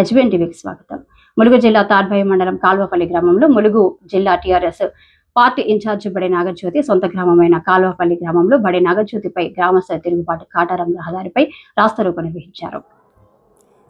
HBN టీవీకి స్వాగతం. ములుగు జిల్లా తాడ్భాయి మండలం కాల్వపల్లి గ్రామంలో ములుగు జిల్లా టీఆర్ఎస్ పార్టీ ఇన్ఛార్జి బడి నాగజ్యోతి సొంత గ్రామమైన కాల్వపల్లి గ్రామంలో బడి నాగజ్యోతిపై గ్రామస్థ తిరుగుబాటు కాటారం రహదారిపై రాస్తారోకో నిర్వహించారు.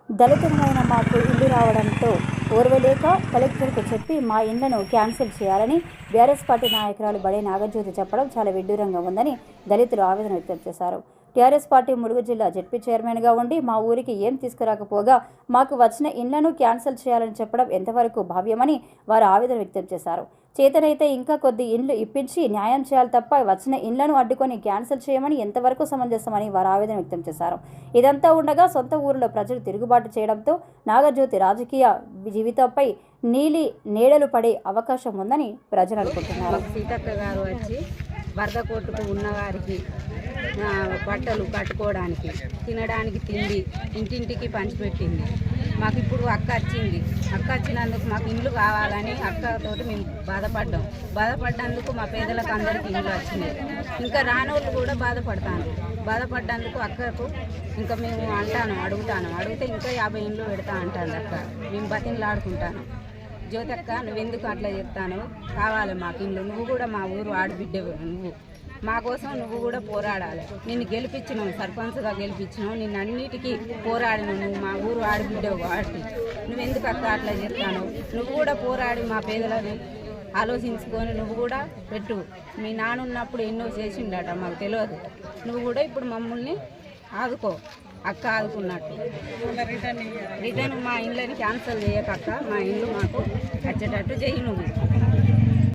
దళితులైన మాకు ఇల్లు రావడంతో ఓర్వలేక కలెక్టర్కు చెప్పి మా ఇళ్ళను క్యాన్సిల్ చేయాలని బీఆర్ఎస్ పార్టీ నాయకురాలు బడే నాగజ్యోతి చెప్పడం చాలా విడ్డూరంగా ఉందని దళితులు ఆవేదన వ్యక్తం చేశారు. టీఆర్ఎస్ పార్టీ ములుగు జిల్లా జడ్పీ చైర్మన్గా ఉండి మా ఊరికి ఏం తీసుకురాకపోగా మాకు వచ్చిన ఇండ్లను క్యాన్సిల్ చేయాలని చెప్పడం ఎంతవరకు భావ్యమని వారు ఆవేదన వ్యక్తం చేశారు. చేతనైతే ఇంకా కొద్ది ఇండ్లు ఇప్పించి న్యాయం చేయాలి తప్ప వచ్చిన ఇండ్లను అడ్డుకొని క్యాన్సిల్ చేయమని ఎంతవరకు సమంజసమని వారు ఆవేదన వ్యక్తం చేశారు. ఇదంతా ఉండగా సొంత ఊరిలో ప్రజలు తిరుగుబాటు చేయడంతో నాగజ్యోతి రాజకీయ జీవితంపై నీలి నీడలు పడే అవకాశం ఉందని ప్రజలు అనుకుంటున్నారు. సీతక్క గారు వచ్చి వరద కొట్టుకు ఉన్నవారికి బట్టలు కట్టుకోవడానికి తినడానికి తిండి ఇంటింటికి పంచిపెట్టింది. మాకు ఇప్పుడు అక్క వచ్చింది. అక్క వచ్చినందుకు మాకు ఇండ్లు కావాలని అక్కతోటి మేము బాధపడ్డాం. బాధపడ్డందుకు మా పేదలకు అందరికీ ఇండ్లు వచ్చినాయి ఇంకా రానోళ్ళు కూడా బాధపడతాను. బాధపడ్డందుకు అక్కకు ఇంకా మేము అంటాను అడుగుతాను. అడిగితే ఇంకా యాభై ఇండ్లు పెడతా అంటాను అక్క. మేము బతిన్లాడుకుంటాను జ్యోతక్క నువ్వెందుకు అట్లా చెప్తాను? కావాలి మాకు. ఇల్లు నువ్వు కూడా మా ఊరు ఆడబిడ్డవు నువ్వు. మా కోసం నువ్వు కూడా పోరాడాలి. నిన్ను గెలిపించినావు సర్పంచ్గా గెలిపించినావు నిన్ను అన్నిటికీ పోరాడినావు నువ్వు మా ఊరు ఆడబిడ్డవు కాబట్టి. నువ్వెందుకు అక్క అట్లా చెప్తాను? నువ్వు కూడా పోరాడి మా పేదలని ఆలోచించుకొని నువ్వు కూడా పెట్టు. మీ నాన్న ఉన్నప్పుడు ఎన్నో చేసిండట మాకు తెలియదు నువ్వు కూడా ఇప్పుడు మమ్మల్ని ఆదుకో. అక్క ఆదుకున్నట్టు రిటర్న్ మా ఇండ్లని క్యాన్సిల్ చేయకక్క మా ఇల్లు మాకు వచ్చేటట్టు చేయి నువ్వు.